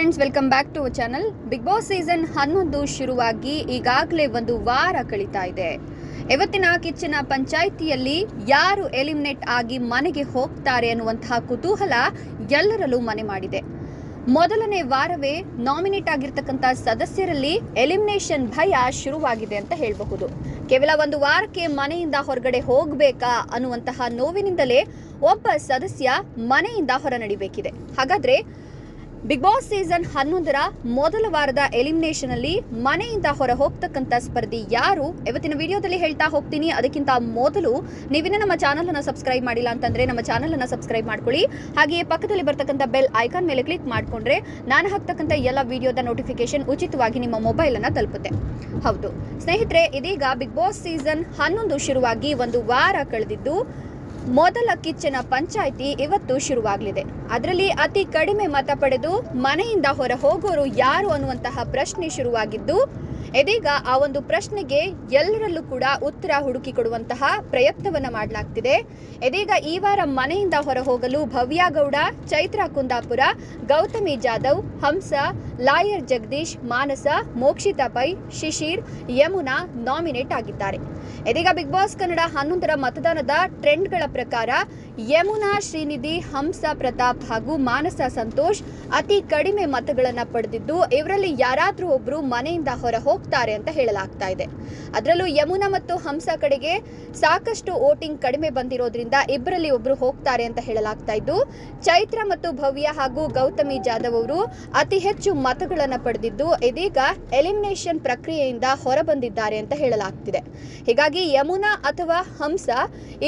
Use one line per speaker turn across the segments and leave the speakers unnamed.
Friends welcome back to channel Bigg Boss season ಹನ್ನೊಂದು ಶುರುವಾಗಿ ಈಗಾಗಲೇ ಒಂದು ವಾರ ಕಳೀತಾ ಇದೆ. ಇವತ್ತಿನ ಕಿಚ್ಚಿನ ಪಂಚಾಯಿತಿಯಲ್ಲಿ ಯಾರು ಎಲಿಮಿನೇಟ್ ಆಗಿ ಮನೆಗೆ ಹೋಗ್ತಾರೆ ಅನ್ನುವಂತಹ ಕುತೂಹಲ ಎಲ್ಲರಲ್ಲೂ ಮನೆ ಮಾಡಿದೆ. ಮೊದಲನೇ ವಾರವೇ ನಾಮಿನೇಟ್ ಆಗಿರ್ತಕ್ಕಂಥ ಸದಸ್ಯರಲ್ಲಿ ಎಲಿಮಿನೇಷನ್ ಭಯ ಶುರುವಾಗಿದೆ ಅಂತ ಹೇಳಬಹುದು. ಕೇವಲ ಒಂದು ವಾರಕ್ಕೆ ಮನೆಯಿಂದ ಹೊರಗಡೆ ಹೋಗಬೇಕಾ ಅನ್ನುವಂತಹ ನೋವಿನಿಂದಲೇ ಒಬ್ಬ ಸದಸ್ಯ ಮನೆಯಿಂದ ಹೊರ ನಡಿಬೇಕಿದೆ. ಹಾಗಾದ್ರೆ ಬಿಗ್ ಬಾಸ್ ಸೀಸನ್ ಹನ್ನೊಂದರ ಮೊದಲ ವಾರದ ಎಲಿಮಿನೇಷನ್ ಅಲ್ಲಿ ಮನೆಯಿಂದ ಹೊರ ಹೋಗ್ತಕ್ಕಂಥ ಸ್ಪರ್ಧಿ ಯಾರು? ಇವತ್ತಿನ ವಿಡಿಯೋದಲ್ಲಿ ಹೇಳ್ತಾ ಹೋಗ್ತೀನಿ. ಅದಕ್ಕಿಂತ ಮೊದಲು ನೀವಿನ್ನ ನಮ್ಮ ಚಾನಲ್ ಅನ್ನು ಸಬ್ಸ್ಕ್ರೈಬ್ ಮಾಡಿಲ್ಲ ಅಂತಂದ್ರೆ ನಮ್ಮ ಚಾನಲ್ ಅನ್ನು ಸಬ್ಸ್ಕ್ರೈಬ್ ಮಾಡ್ಕೊಳ್ಳಿ. ಹಾಗೆಯೇ ಪಕ್ಕದಲ್ಲಿ ಬರ್ತಕ್ಕಂಥ ಬೆಲ್ ಐಕಾನ್ ಮೇಲೆ ಕ್ಲಿಕ್ ಮಾಡಿಕೊಂಡ್ರೆ ನಾನು ಹಾಕ್ತಕ್ಕಂಥ ಎಲ್ಲ ವಿಡಿಯೋದ ನೋಟಿಫಿಕೇಶನ್ ಉಚಿತವಾಗಿ ನಿಮ್ಮ ಮೊಬೈಲ್ ಅನ್ನು ತಲುಪುತ್ತೆ. ಹೌದು. ಸ್ನೇಹಿತರೆ, ಇದೀಗ ಬಿಗ್ ಬಾಸ್ ಸೀಸನ್ ಹನ್ನೊಂದು ಶುರುವಾಗಿ ಒಂದು ವಾರ ಕಳೆದಿದ್ದು ಮೊದಲ ಕಿಚ್ಚನ ಪಂಚಾಯಿತಿ ಇವತ್ತು ಶುರುವಾಗಲಿದೆ. ಅದರಲ್ಲಿ ಅತಿ ಕಡಿಮೆ ಮತ ಪಡೆದು ಮನೆಯಿಂದ ಹೊರ ಹೋಗೋರು ಯಾರು ಅನ್ನುವಂತಹ ಪ್ರಶ್ನೆ ಶುರುವಾಗಿದ್ದು ಇದೀಗ ಆ ಒಂದು ಪ್ರಶ್ನೆಗೆ ಎಲ್ಲರಲ್ಲೂ ಕೂಡ ಉತ್ತರ ಹುಡುಕಿ ಕೊಡುವಂತಹ ಪ್ರಯತ್ನವನ್ನ ಮಾಡಲಾಗ್ತಿದೆ. ಇದೀಗ ಈ ವಾರ ಮನೆಯಿಂದ ಹೊರ ಹೋಗಲು ಭವ್ಯಾಗೌಡ, ಚೈತ್ರ ಕುಂದಾಪುರ, ಗೌತಮಿ ಜಾಧವ್, ಹಂಸ, ಲಾಯರ್ ಜಗದೀಶ್, ಮಾನಸ, ಮೋಕ್ಷಿತಾ ಪೈ, ಶಿಶಿರ್, ಯಮುನಾ ನಾಮಿನೇಟ್ ಆಗಿದ್ದಾರೆ. ಇದೀಗ ಬಿಗ್ ಬಾಸ್ ಕನ್ನಡ ಹನ್ನೊಂದರ ಮತದಾನದ ಟ್ರೆಂಡ್ಗಳ ಪ್ರಕಾರ ಯಮುನಾ, ಶ್ರೀನಿಧಿ, ಹಂಸ, ಪ್ರತಾಪ್ ಹಾಗೂ ಮಾನಸ ಸಂತೋಷ್ ಅತಿ ಕಡಿಮೆ ಮತಗಳನ್ನು ಪಡೆದಿದ್ದು, ಇವರಲ್ಲಿ ಯಾರಾದರೂ ಒಬ್ಬರು ಮನೆಯಿಂದ ಹೊರ ಹೋಗ್ತಾರೆ ಅಂತ ಹೇಳಲಾಗ್ತಾ ಇದೆ. ಅದರಲ್ಲೂ ಯಮುನಾ ಮತ್ತು ಹಂಸ ಕಡೆಗೆ ಸಾಕಷ್ಟು ವೋಟಿಂಗ್ ಕಡಿಮೆ ಬಂದಿರೋದ್ರಿಂದ ಇಬ್ಬರಲ್ಲಿ ಒಬ್ರು ಹೋಗ್ತಾರೆ ಅಂತ ಹೇಳಲಾಗ್ತಾ ಇದ್ದು, ಚೈತ್ರ ಮತ್ತು ಭವ್ಯ ಹಾಗೂ ಗೌತಮಿ ಜಾಧವ್ ಅವರು ಅತಿ ಹೆಚ್ಚು ಮತಗಳನ್ನು ಪಡೆದಿದ್ದು, ಇದೀಗ ಎಲಿಮಿನೇಷನ್ ಪ್ರಕ್ರಿಯೆಯಿಂದ ಹೊರಬಂದಿದ್ದಾರೆ ಅಂತ ಹೇಳಲಾಗ್ತಿದೆ. ಹೀಗಾಗಿ ಯಮುನಾ ಅಥವಾ ಹಂಸ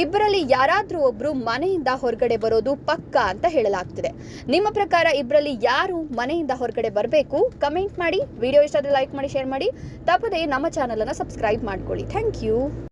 ಇಬ್ಬರಲ್ಲಿ ಯಾರಾದ್ರೂ ಒಬ್ರು ಮನೆಯಿಂದ ಹೊರಗಡೆ ಬರೋದು ಪಕ್ಕಾ ಅಂತ ಹೇಳಲಾಗ್ತಿದೆ. ನಿಮ್ಮ ಪ್ರಕಾರ ಇಬ್ಬರಲ್ಲಿ ಯಾರು ಮನೆಯಿಂದ ಹೊರಗಡೆ ಬರಬೇಕು? ಕಮೆಂಟ್ ಮಾಡಿ. ವಿಡಿಯೋ ಇಷ್ಟ ಲೈಕ್ ಮಾಡಿ, ಶೇರ್ ಮಾಡಿ. ತಪ್ಪದೆ ನಮ್ಮ ಚಾನೆಲ್ ಅನ್ನ ಸಬ್ಸ್ಕ್ರೈಬ್ ಮಾಡ್ಕೊಳ್ಳಿ. Thank you.